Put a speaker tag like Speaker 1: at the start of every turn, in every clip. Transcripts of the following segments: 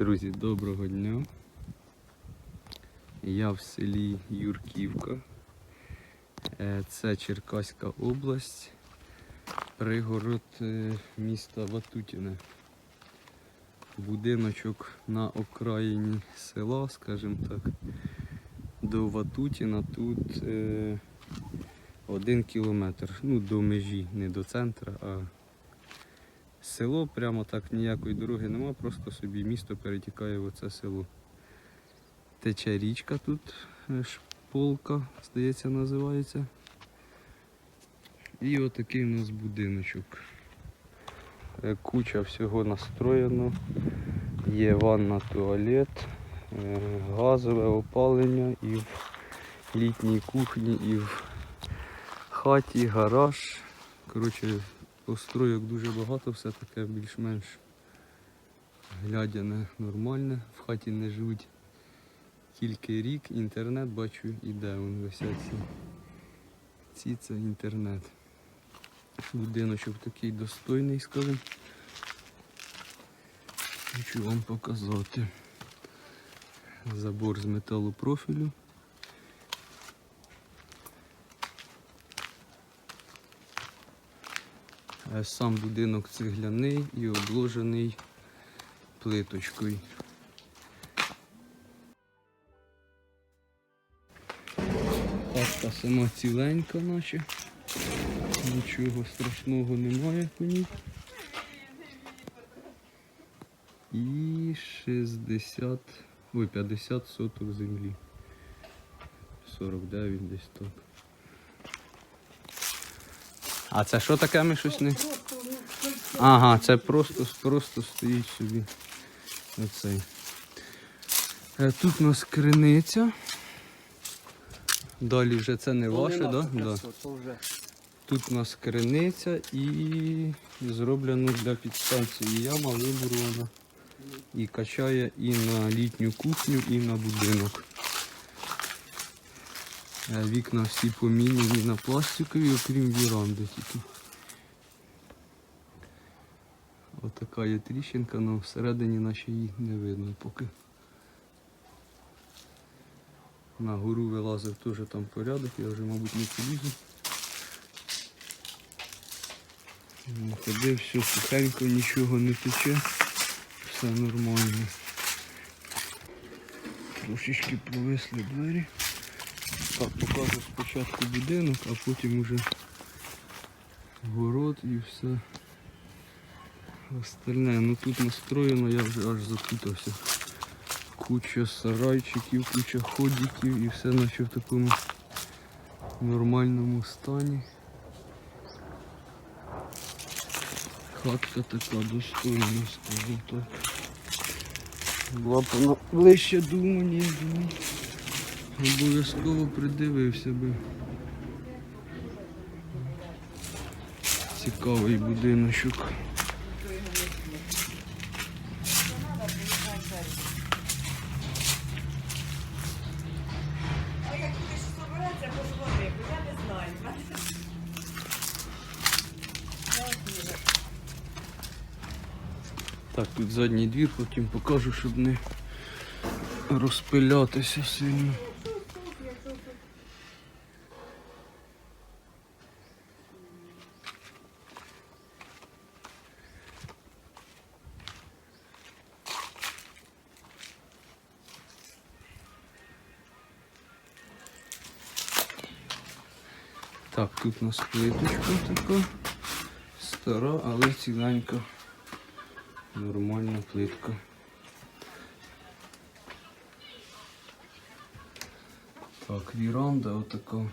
Speaker 1: Друзі, доброго дня. Я в селі Юрківка. Е, Це Черкаська область, пригород е, міста Ватутіне. Будиночок на окраїні села, скажімо так. До Ватутіна тут е, один кілометр. Ну, до межі, не до центру, а село прямо так ніякої дороги нема, просто собі місто перетікає в оце село. Тече річка тут, е, шполка, здається, називається. І отакий у нас будиночок. Е, Куча всього настроєно. Є ванна, туалет, е, газове опалення і в літній кухні, і в хаті, гараж. Коротше, построєк дуже багато, все таке більш-менш глядяне нормальне. В хаті не живуть тільки рік, інтернет бачу іде, вон висять ці. Ці це інтернет. Будиночок такий достойний, скажімо. Хочу вам показати. Забор з металопрофілю. Сам будинок цегляний і обложений плиточкою. Хатка сама ціленька наче. Нічого страшного немає по ній. І 60, ой, 50 соток землі. 49 десь так. А це що таке ми щось не. Ага, це просто, просто стоїть собі. Оцей. Е, Тут у нас криниця. Далі вже це не ваше, так? Да? Да. Тут у нас криниця і зроблено для підстанції яма виборована. І качає і на літню кухню, і на будинок. Е, Вікна всі поміняні на пластикові, окрім віранди тільки. Отака є тріщинка, але всередині наче її не видно поки. На гору вилазив теж там порядок, я вже, мабуть, не полізу. Ну, Ходив, все сухенько, нічого не тече, все нормально. Трошечки повисли двері. Так, покажу спочатку будинок, а потім уже город і все остальне. Ну тут настроєно, я вже аж запутався. Куча сарайчиків, куча ходиків і все наче в такому нормальному стані. Хатка така достойна, скажу так. Була б вона ближче мені, думаю. Обов'язково придивився би. Цікавий будиночок. Так, тут задній двір, потім покажу, щоб не розпилятися сильно. Так, тут у нас плиточка така стара, але ціленька. Нормальна плитка. Так, віранда отака.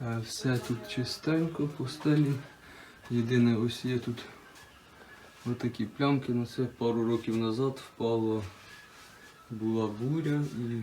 Speaker 1: Е, Все тут чистенько по стелі. Єдине ось є тут отакі плямки, на це пару років назад впало була буря і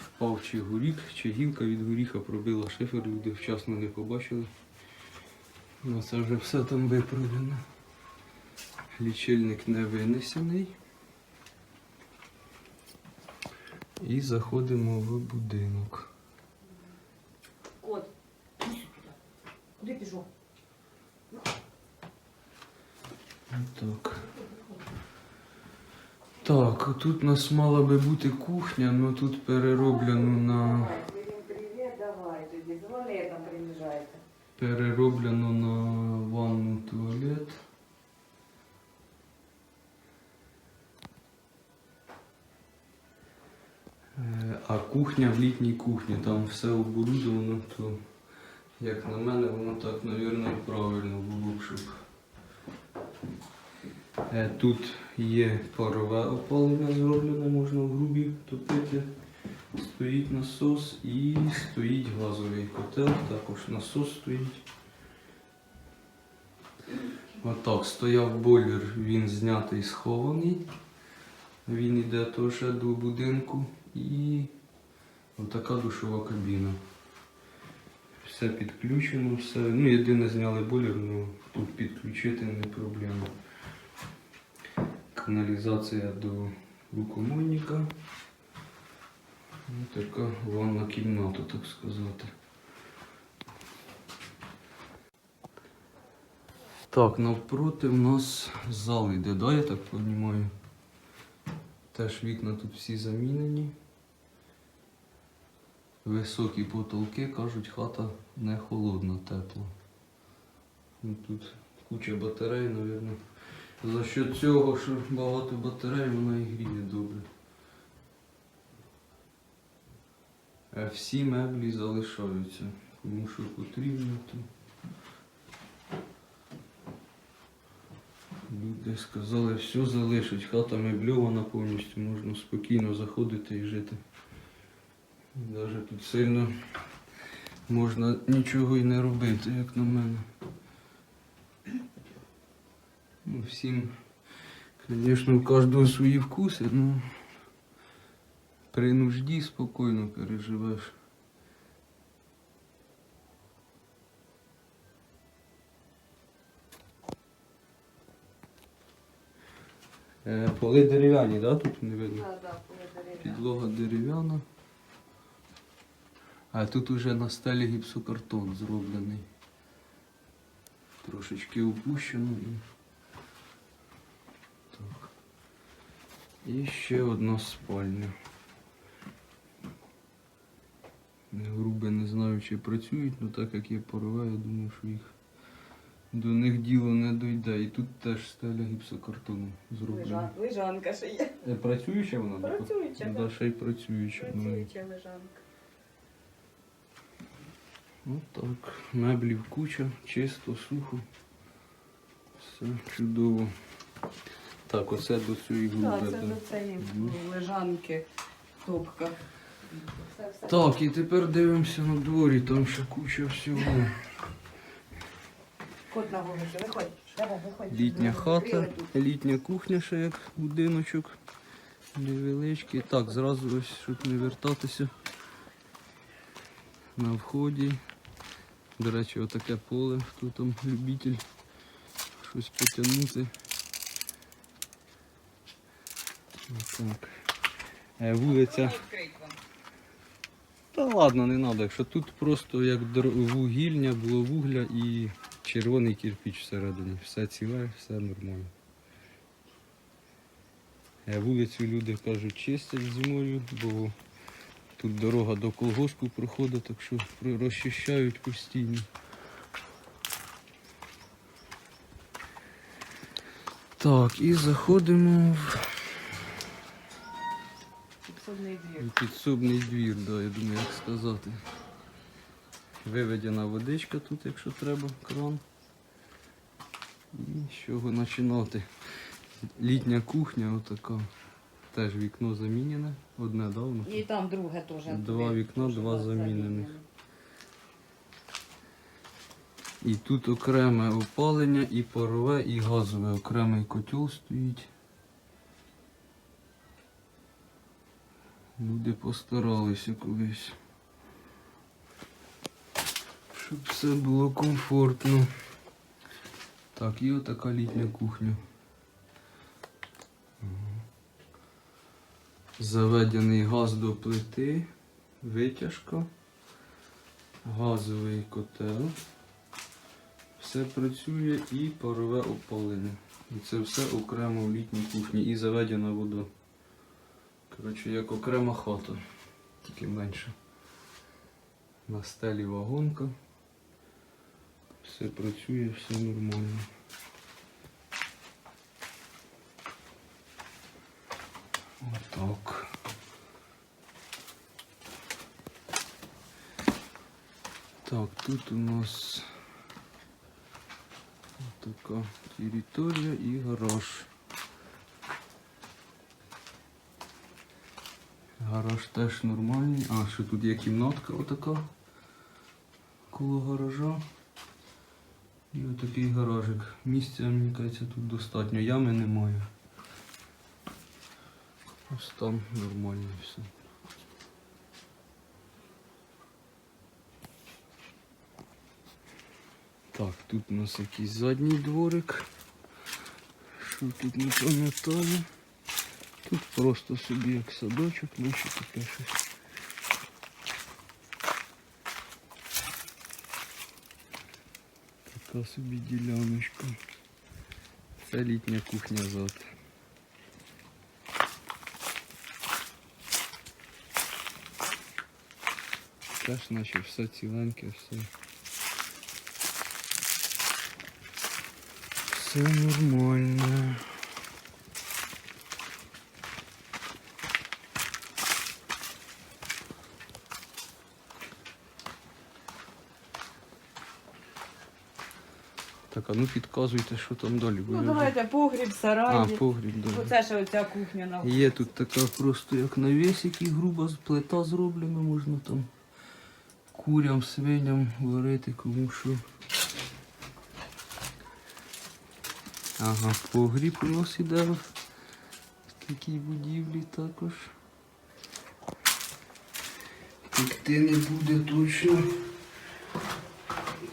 Speaker 1: впав чи горіх, чи гілка від горіха пробила шифер, люди вчасно не побачили. Ну це вже все там виправлено. Лічильник не винесений. І заходимо в будинок.
Speaker 2: Кот. Куди пішов?
Speaker 1: Так. Так, тут у нас мала би бути кухня, але тут перероблено на. Перероблено на ванну туалет. Е, А кухня в літній кухні, там все оборудовано, то як на мене, воно так, мабуть, правильно було б, щоб. Е, Тут є парове опалення зроблене, можна в грубі топити. Стоїть насос і стоїть газовий котел, також насос стоїть. Отак, стояв бойлер, він знятий, схований. Він йде теж до будинку і отака душова кабіна. Все підключено, все. Ну, єдине зняли бойлер, ну тут підключити не проблема. Каналізація до рукомойника. Ну, така ванна кімната, так сказати. Так, навпроти в нас зал йде, да, я так розумію? Теж вікна тут всі замінені. Високі потолки, кажуть, хата не холодна, тепла. Ну, тут куча батарей, мабуть. За що цього, що багато батарей, вона і гріє добре. Е, Всі меблі залишаються, кому що потрібно, то люди сказали, все залишить, хата мебльована повністю, можна спокійно заходити і жити. Навіть тут сильно можна нічого і не робити, як на мене. Ну, всім, звісно, у кожного свої вкуси, ну при нужді спокійно переживеш. Е, Поли дерев'яні, да? Тут не видно.
Speaker 2: Так, так.
Speaker 1: Підлога дерев'яна. А тут уже на стелі гіпсокартон зроблений. Трошечки опущено і. І ще одна спальня. Груби не знаю, чи працюють, але так як є парове, я думаю, що їх до них діло не дойде. І тут теж стеля гіпсокартону зроблена.
Speaker 2: Лежан- Лежанка ще є.
Speaker 1: Е, Працююча вона?
Speaker 2: Працююча,
Speaker 1: Да,
Speaker 2: так.
Speaker 1: ще й працююча. Ну,
Speaker 2: Працююча лежанка.
Speaker 1: Ну так, меблів куча, чисто, сухо. Все чудово. Так, оце до цієї
Speaker 2: Так,
Speaker 1: груди.
Speaker 2: це до цієї лежанки топка. Все, все.
Speaker 1: Так, і тепер дивимося на дворі, там ще куча всього.
Speaker 2: Кот на вулицю, виходь. Давай, виходь.
Speaker 1: Літня хата, літня кухня ще як будиночок. Невеличкий. Так, зразу ось, щоб не вертатися. На вході. До речі, отаке поле, хто там любитель щось потягнути. Так. Е, Вулиця. Та ладно, не треба. Якщо тут просто як вугільня, було вугля і червоний кирпіч всередині. Все ціле, все нормально. Е, Вулицю люди кажуть чистять зимою, бо тут дорога до колгоспу проходить, так що розчищають постійно. Так, і заходимо в
Speaker 2: Підсобний двір.
Speaker 1: Підсобний двір, да, я думаю, як сказати. Виведена водичка тут, якщо треба, кран. І з чого починати. Літня кухня отака. Теж вікно замінене. Одне давно.
Speaker 2: І там друге теж.
Speaker 1: Два вікна, два замінених. І тут окреме опалення, і парове, і газове. Окремий котел стоїть. Люди постаралися колись. Щоб все було комфортно. Так, і отака літня кухня. Заведений газ до плити, витяжка, газовий котел. Все працює і парове опалення. І це все окремо в літній кухні і заведена вода. Коротше, як окрема хата, тільки менше. На стелі вагонка. Все працює, все нормально. Отак. Так, тут у нас така територія і гараж. Гараж теж нормальний. А, ще тут є кімнатка отака коло гаража. І отакий гаражик. Місця, мені кажеться, тут достатньо. Ями немає. Ось там нормально все. Так, тут у нас якийсь задній дворик. Що тут не пам'ятаю. Тут просто собі як садочок, наче таке щось. Така собі діляночка. Це літня кухня завтра. Теж наче все ціленьке, все. Все нормально. Так, а ну підказуйте, що там далі буде.
Speaker 2: Ну давайте погріб,
Speaker 1: А, погріб, да.
Speaker 2: Оце ще оця кухня на
Speaker 1: Є тут така просто як навіс, і груба з- плита зроблена, можна там курям, свиням варити, кому що. Ага, погріб у нас іде в такій будівлі також. Текти не буде точно.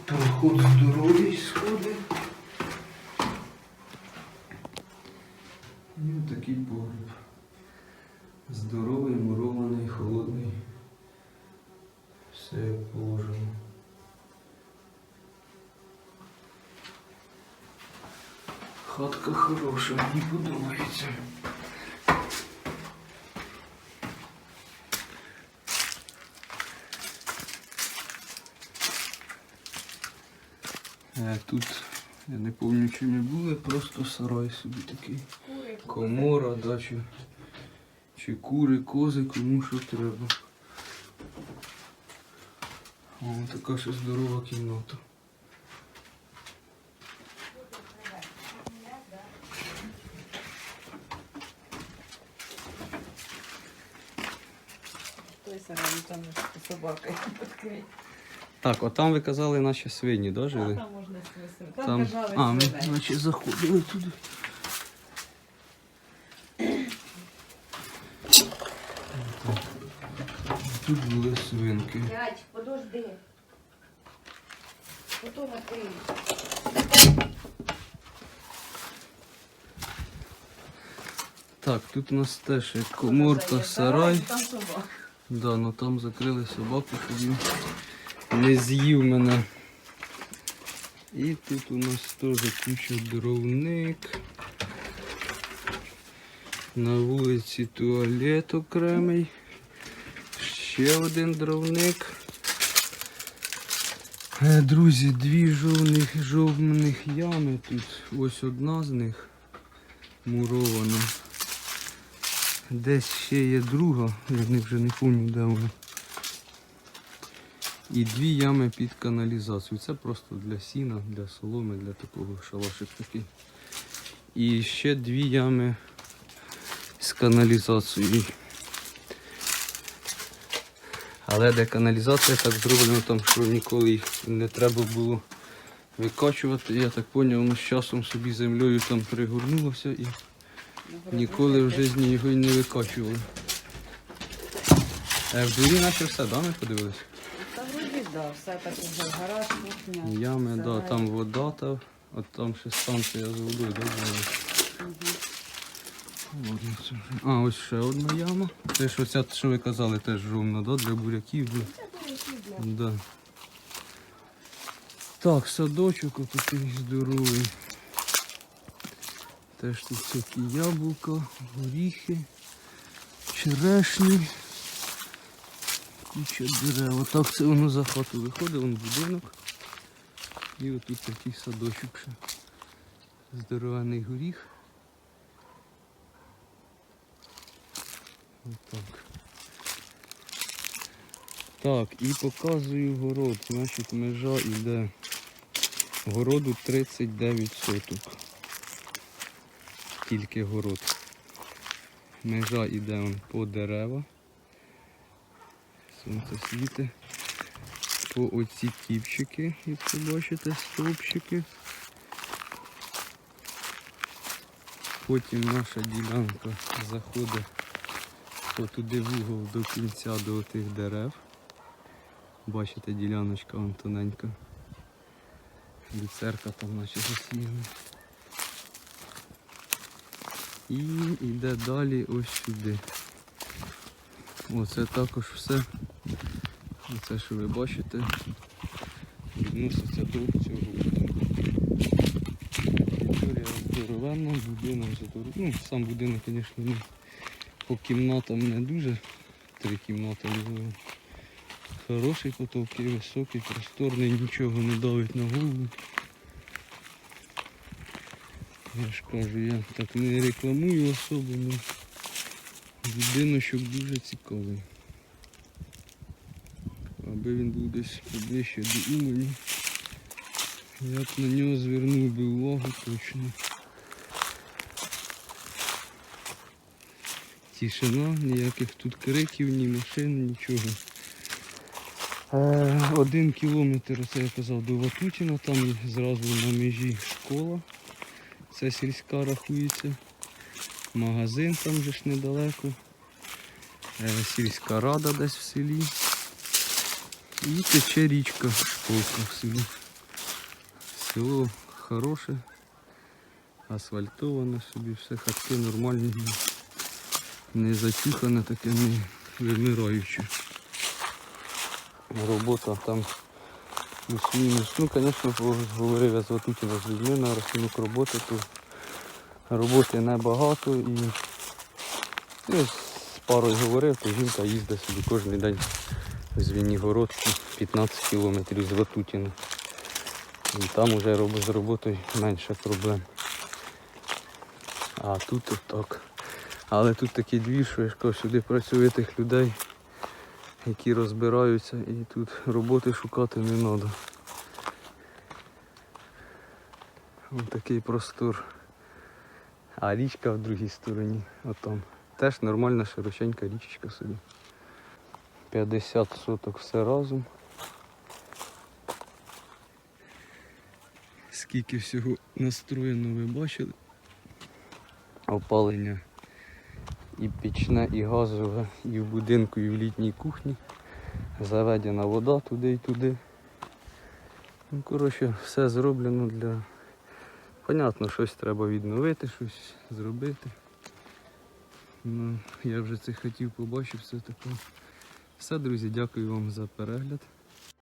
Speaker 1: Проход здоровий сходи. І такий погріб. Здоровий, мурований, холодний. Все як положено. Хатка хороша, мені подобається. Е, Тут я не пам'ятаю, чи ми були, просто сарай собі такий. Комора, да, чи, чи кури, кози, кому що треба. О, така ще здорова кімната.
Speaker 2: Той сарай, там відкриті.
Speaker 1: Так, от там ви казали, наші свині, да, жили?
Speaker 2: там можна свисти. Там,
Speaker 1: Там,
Speaker 2: держали
Speaker 1: а, ми
Speaker 2: свиней.
Speaker 1: наче заходили туди. Тут були свинки.
Speaker 2: Дядь, подожди. Потім відкриєш.
Speaker 1: Так, тут у нас теж є коморка, сарай.
Speaker 2: Там собака.
Speaker 1: Да, ну там закрили собаку, він не з'їв мене. І тут у нас теж куча дровник. На вулиці туалет окремий. Ще один дровник. Е, Друзі, дві жовних жовних ями тут. Ось одна з них мурована. Десь ще є друга, я вже не пам'ятаю, де вона. І дві ями під каналізацію. Це просто для сіна, для соломи, для такого шалашик такий. І ще дві ями з каналізацією. Але де каналізація так зроблена, там, що ніколи їх не треба було викачувати. Я так зрозумів, воно з часом собі землею там пригорнулося і Ніколи в житті його не викачували. Е, в дворі наче все, да, ми подивились?
Speaker 2: Да, все так уже гараж, кухня.
Speaker 1: Ями, да,
Speaker 2: сарай.
Speaker 1: там вода, та, от там ще станція з водою, да, була. Ладно, це вже. А, ось ще одна яма. Це ж оця, що ви казали, теж ровно, да? для буряків. Да? Да. Так, садочок отакий здоровий. Теж тут всякі яблука, горіхи, черешні. Куча дерев. Отак це воно за хату виходить, вон будинок. І отут такий садочок ще. Здоровений горіх. Отак. Так, і показую город. Значить, межа йде. Городу 39 соток. Тільки город. Межа йде по дерева. Сонце світе. По оці кіпчики, як ви бачите, стовпчики. Потім наша ділянка заходить туди в угол до кінця до тих дерев. Бачите, діляночка вон тоненька. Люцерка там наче засіяна. І йде далі ось сюди. Оце також все. Оце, що ви бачите, відноситься до цього. Територія здоровенна, будинок здоровенний. Ну, сам будинок, звісно, не по кімнатам не дуже. Три кімнати але Хороший потолки, високий, просторний, нічого не давить на голову. Я ж кажу, я так не рекламую особо, але будиночок дуже цікавий. Аби він був десь поближче до Умані, я б на нього звернув би увагу точно. Тишина, ніяких тут криків, ні машин, нічого. Е, один кілометр, це я казав, до Ватутіна, там зразу на межі школа. Це сільська рахується. Магазин там же ж недалеко. Е, сільська рада десь в селі. І тече річка шполка в селі. Село хороше, асфальтоване собі, все хатки нормальні не зачухане, таке не вимираюче. Робота там плюс-мінус. Ну, звісно, говорив я з Ватутіна з людьми на рахунок роботи, то роботи небагато і ну, з парою говорив, то жінка їздить собі кожен день з Звенігородки 15 кілометрів з Ватутіна. І там вже з роботою менше проблем. А тут отак. Але тут такий двір, що я кажу, сюди працює тих людей, які розбираються і тут роботи шукати не треба. Ось такий простор. А річка в другій стороні, отам. Теж нормальна широченька річечка собі. 50 соток все разом. Скільки всього настроєно ви бачили. Опалення і пічне, і газове, і в будинку, і в літній кухні. Заведена вода туди і туди. Ну, коротше, все зроблено для. Понятно, щось треба відновити, щось зробити. Ну, я вже це хотів побачив, все таке. Все, друзі, дякую вам за перегляд.